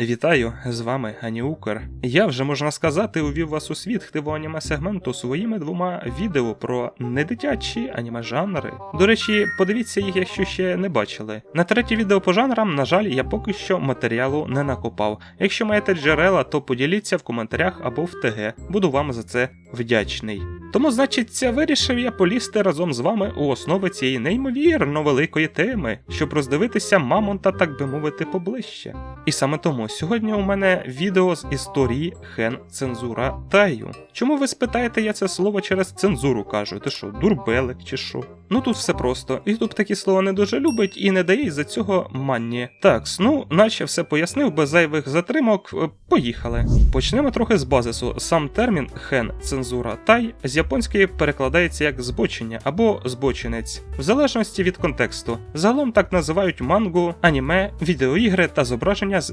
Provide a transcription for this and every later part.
Вітаю, з вами Аніукер. Я вже можна сказати увів вас у світ хтиво аніме сегменту своїми двома відео про недитячі аніме жанри. До речі, подивіться їх, якщо ще не бачили. На третє відео по жанрам, на жаль, я поки що матеріалу не накопав. Якщо маєте джерела, то поділіться в коментарях або в ТГ. Буду вам за це вдячний. Тому, значить, вирішив я полізти разом з вами у основи цієї неймовірно великої теми, щоб роздивитися мамонта, так би мовити, поближче. І саме тому сьогодні у мене відео з історії Хен Цензура Таю. Чому ви спитаєте, я це слово через цензуру кажу? Ти що, дурбелик чи що? Ну тут все просто. Ютуб такі слова не дуже любить і не дає із-за цього манні. Так, ну, наче все пояснив, без зайвих затримок. Е, Поїхали. Почнемо трохи з базису. Сам термін хен цензура тай з японської перекладається як збочення або збочинець, в залежності від контексту. Загалом так називають мангу, аніме, відеоігри та зображення з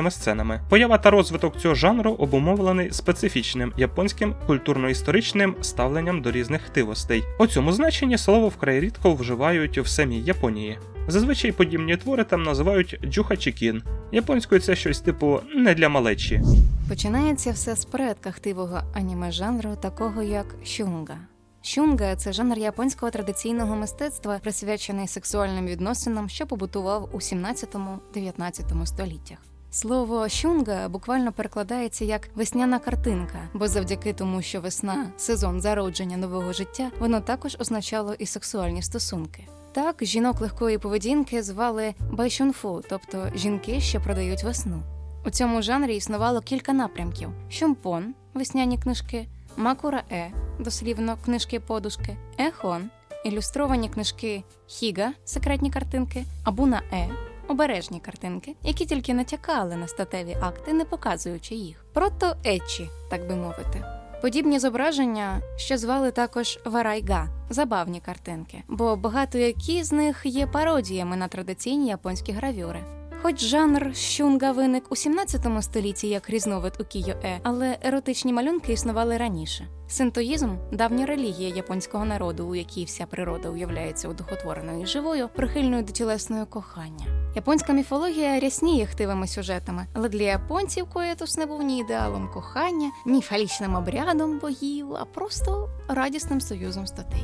відвертими сценами. Поява та розвиток цього жанру обумовлений специфічним японським культурно-історичним ставленням до різних хтивостей. У цьому значенні слово вкрай рідко вживають в самій Японії. Зазвичай подібні твори там називають джухачікін. Японською це щось типу не для малечі. Починається все з предка хтивого аніме жанру, такого як шунга. Шунга це жанр японського традиційного мистецтва, присвячений сексуальним відносинам, що побутував у 17-19 століттях. Слово шунга буквально перекладається як весняна картинка, бо завдяки тому, що весна сезон зародження нового життя, воно також означало і сексуальні стосунки. Так, жінок легкої поведінки звали байшунфу, тобто жінки, що продають весну. У цьому жанрі існувало кілька напрямків: Щомпон весняні книжки, Макура Е, дослівно книжки-подушки, Ехон, ілюстровані книжки Хіга, секретні картинки, Абуна Е, обережні картинки, які тільки натякали на статеві акти, не показуючи їх. Прото Ечі, так би мовити. Подібні зображення ще звали також варайга забавні картинки, бо багато які з них є пародіями на традиційні японські гравюри. Хоч жанр щунга виник у 17 столітті як різновид у кіо-е, але еротичні малюнки існували раніше. Синтоїзм давня релігія японського народу, у якій вся природа уявляється одухотвореною і живою, прихильною до тілесного кохання. Японська міфологія рясніє хтивими сюжетами, але для японців коетус не був ні ідеалом кохання, ні фалічним обрядом богів, а просто радісним союзом статей.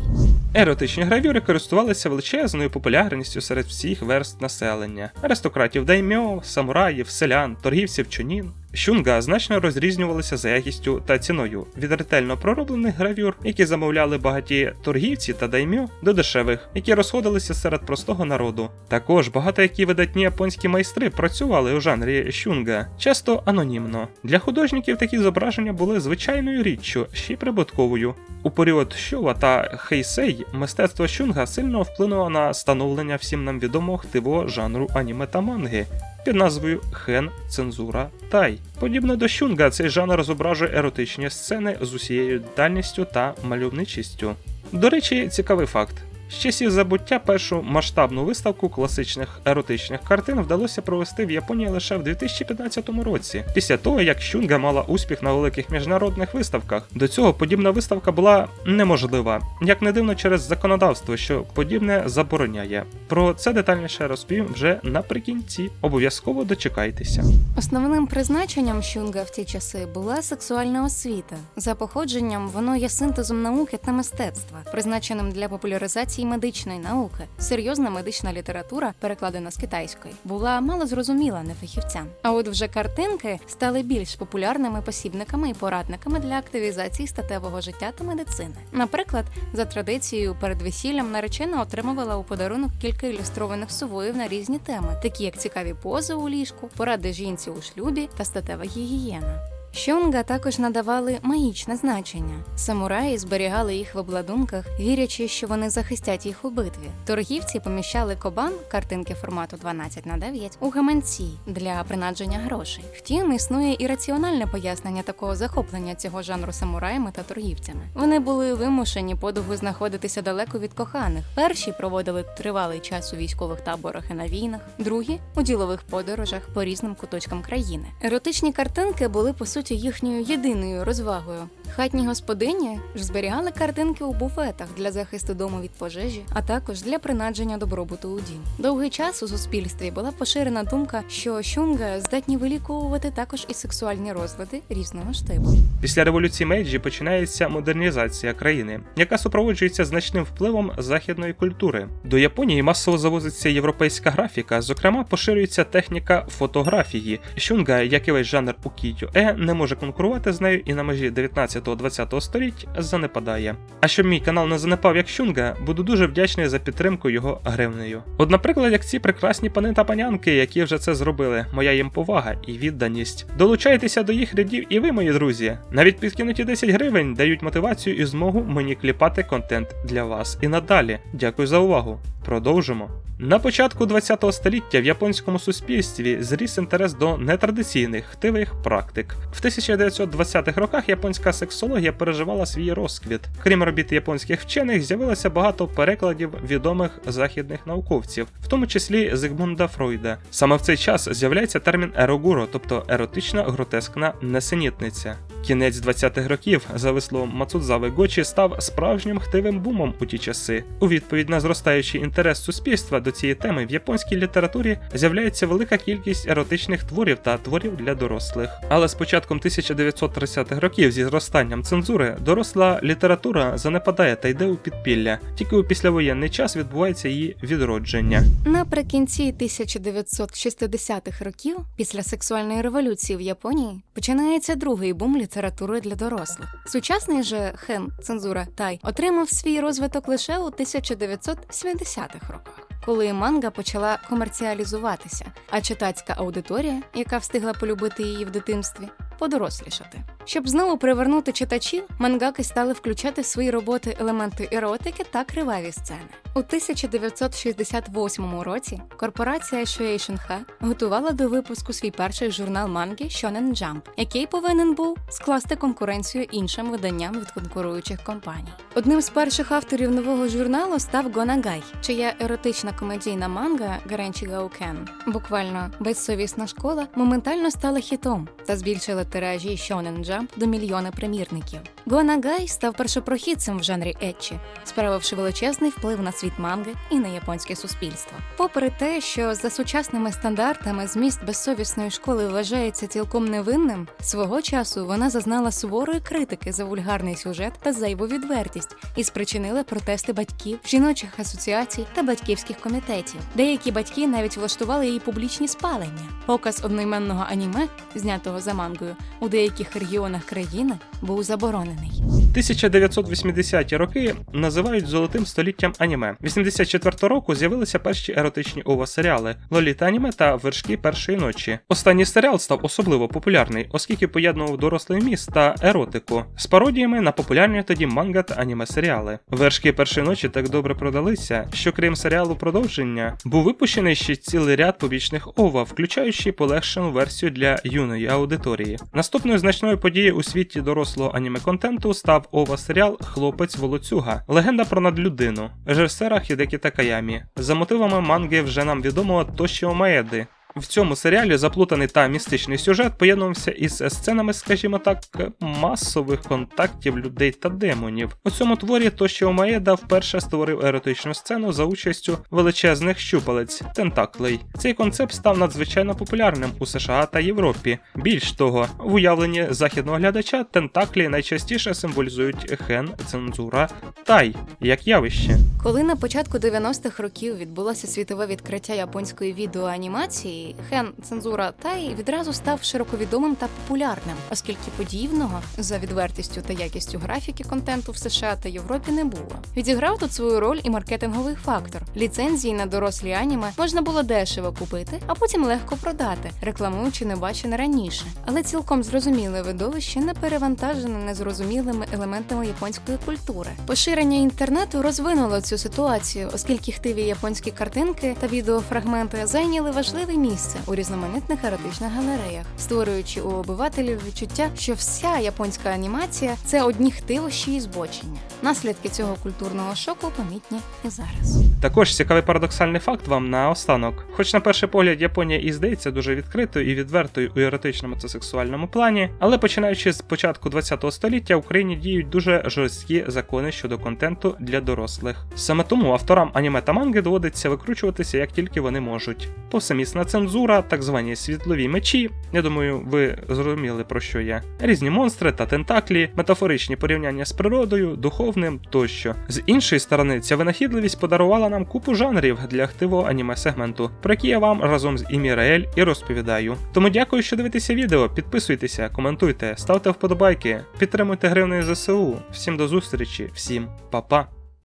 Еротичні гравюри користувалися величезною популярністю серед всіх верст населення: аристократів даймьо, самураїв, селян, торгівців чунін. Щунга значно розрізнювалися за якістю та ціною від ретельно пророблених гравюр, які замовляли багаті торгівці та даймьо, до дешевих, які розходилися серед простого народу. Також багато які видатні японські майстри працювали у жанрі щунга, часто анонімно. Для художників такі зображення були звичайною річчю, ще й прибутковою. У період Шова та Хейсей мистецтво щунга сильно вплинуло на становлення всім нам відомого хтивого жанру аніме та манги під назвою Хен Цензура Тай. Подібно до щунга, цей жанр зображує еротичні сцени з усією дальністю та мальовничістю. До речі, цікавий факт. З часів забуття першу масштабну виставку класичних еротичних картин вдалося провести в Японії лише в 2015 році, після того як Щунга мала успіх на великих міжнародних виставках. До цього подібна виставка була неможлива, як не дивно через законодавство, що подібне забороняє. Про це детальніше розповім вже наприкінці. Обов'язково дочекайтеся. Основним призначенням щунга в ті часи була сексуальна освіта. За походженням воно є синтезом науки та мистецтва, призначеним для популяризації медичної науки. Серйозна медична література, перекладена з китайської, була мало зрозуміла нефахівцям. А от вже картинки стали більш популярними посібниками і порадниками для активізації статевого життя та медицини. Наприклад, за традицією перед весіллям наречена отримувала у подарунок кілька ілюстрованих сувоїв на різні теми, такі як цікаві пози у ліжку, поради жінці у шлюбі та статева гігієна. Щунга також надавали магічне значення. Самураї зберігали їх в обладунках, вірячи, що вони захистять їх у битві. Торгівці поміщали кобан, картинки формату 12 на 9 у гаманці для принадження грошей. Втім, існує і раціональне пояснення такого захоплення цього жанру самураями та торгівцями. Вони були вимушені подовго знаходитися далеко від коханих. Перші проводили тривалий час у військових таборах і на війнах, другі у ділових подорожах по різним куточкам країни. Еротичні картинки були по суті суті їхньою єдиною розвагою. Хатні господині ж зберігали картинки у буфетах для захисту дому від пожежі, а також для принадження добробуту у дім. Довгий час у суспільстві була поширена думка, що шунга здатні виліковувати також і сексуальні розлади різного штибу. Після революції Мейджі починається модернізація країни, яка супроводжується значним впливом західної культури. До Японії масово завозиться європейська графіка, зокрема поширюється техніка фотографії. Шунга, як і весь жанр укітю-е, не може конкурувати з нею і на межі 19-20 століть занепадає. А щоб мій канал не занепав як Шунга, буду дуже вдячний за підтримку його гривнею. От, наприклад, як ці прекрасні пани та панянки, які вже це зробили, моя їм повага і відданість. Долучайтеся до їх рядів і ви, мої друзі. Навіть підкинуті 10 гривень дають мотивацію і змогу мені кліпати контент для вас. І надалі. Дякую за увагу. Продовжимо. На початку ХХ століття в японському суспільстві зріс інтерес до нетрадиційних хтивих практик. В 1920-х роках японська сексологія переживала свій розквіт. Крім робіт японських вчених, з'явилося багато перекладів відомих західних науковців, в тому числі Зигмунда Фройда. Саме в цей час з'являється термін ерогуро, тобто еротична гротескна несенітниця. Кінець 20-х років, за висловом Мацудзави Гочі, став справжнім хтивим бумом у ті часи. У відповідь на зростаючий інтерес суспільства до цієї теми в японській літературі з'являється велика кількість еротичних творів та творів для дорослих. Але з початком 1930-х років зі зростанням цензури доросла література занепадає та йде у підпілля. Тільки у післявоєнний час відбувається її відродження. Наприкінці 1960-х років, після сексуальної революції в Японії, починається другий бум літератури для дорослих. Сучасний же хен цензура тай отримав свій розвиток лише у 1970-х роках. Коли манга почала комерціалізуватися, а читацька аудиторія, яка встигла полюбити її в дитинстві, подорослішати. Щоб знову привернути читачів, мангаки стали включати в свої роботи елементи еротики та криваві сцени. У 1968 році корпорація Shueisha готувала до випуску свій перший журнал манги Shonen Jump, який повинен був скласти конкуренцію іншим виданням від конкуруючих компаній. Одним з перших авторів нового журналу став Гонагай, чия еротична комедійна манга Гаренчі Гаукен, буквально безсовісна школа, моментально стала хітом та збільшила тиражі Shonen Jump до мільйона примірників. Гонагай став першопрохідцем в жанрі етчі, справивши величезний вплив на світ манги і на японське суспільство. Попри те, що за сучасними стандартами зміст безсовісної школи вважається цілком невинним, свого часу вона зазнала суворої критики за вульгарний сюжет та зайву відвертість і спричинила протести батьків, жіночих асоціацій та батьківських комітетів. Деякі батьки навіть влаштували її публічні спалення. Показ одноіменного аніме, знятого за мангою, у деяких регіонах країни був заборонений. 1980-ті роки називають золотим століттям аніме. 84 року з'явилися перші еротичні ова серіали Лоліта аніме та вершки першої ночі. Останній серіал став особливо популярний, оскільки поєднував дорослий міст та еротику з пародіями на популярні тоді манга та аніме серіали. Вершки першої ночі так добре продалися, що крім серіалу продовження, був випущений ще цілий ряд побічних ова, включаючи полегшену версію для юної аудиторії. Наступною значною подією у світі дорослого аніме контенту став ова серіал Хлопець Волоцюга, легенда про надлюдину, режисера Хідекі Такаямі. За мотивами манги вже нам відомо Тошіо Маеди. В цьому серіалі заплутаний та містичний сюжет поєднувався із сценами, скажімо так, масових контактів людей та демонів. У цьому творі Тошіо Маеда вперше створив еротичну сцену за участю величезних щупалець тентаклей. Цей концепт став надзвичайно популярним у США та Європі. Більш того, в уявленні західного глядача тентаклі найчастіше символізують хен, цензура, тай як явище. Коли на початку 90-х років відбулося світове відкриття японської відеоанімації, хен цензура Тай відразу став широковідомим та популярним, оскільки подібного за відвертістю та якістю графіки контенту в США та Європі не було. Відіграв тут свою роль і маркетинговий фактор. Ліцензії на дорослі аніме можна було дешево купити, а потім легко продати, рекламуючи небачене раніше. Але цілком зрозуміле видовище не перевантажене незрозумілими елементами японської культури. Поширення інтернету розвинуло цю ситуацію, оскільки хтиві японські картинки та відеофрагменти зайняли важливе місце місце у різноманітних еротичних галереях, створюючи у обивателів відчуття, що вся японська анімація це одні хтивощі і збочення. Наслідки цього культурного шоку помітні і зараз. Також цікавий парадоксальний факт вам на останок. Хоч на перший погляд Японія і здається дуже відкритою і відвертою у еротичному та сексуальному плані, але починаючи з початку ХХ століття в Україні діють дуже жорсткі закони щодо контенту для дорослих. Саме тому авторам аніме та манги доводиться викручуватися як тільки вони можуть. Повсемісна цензура, так звані світлові мечі. Я думаю, ви зрозуміли про що я. Різні монстри та тентаклі, метафоричні порівняння з природою, духовним тощо. З іншої сторони, ця винахідливість подарувала нам купу жанрів для активного аніме сегменту, про які я вам разом з Іміраель і розповідаю. Тому дякую, що дивитеся відео. Підписуйтеся, коментуйте, ставте вподобайки, підтримуйте гривнею ЗСУ. Всім до зустрічі, всім па-па.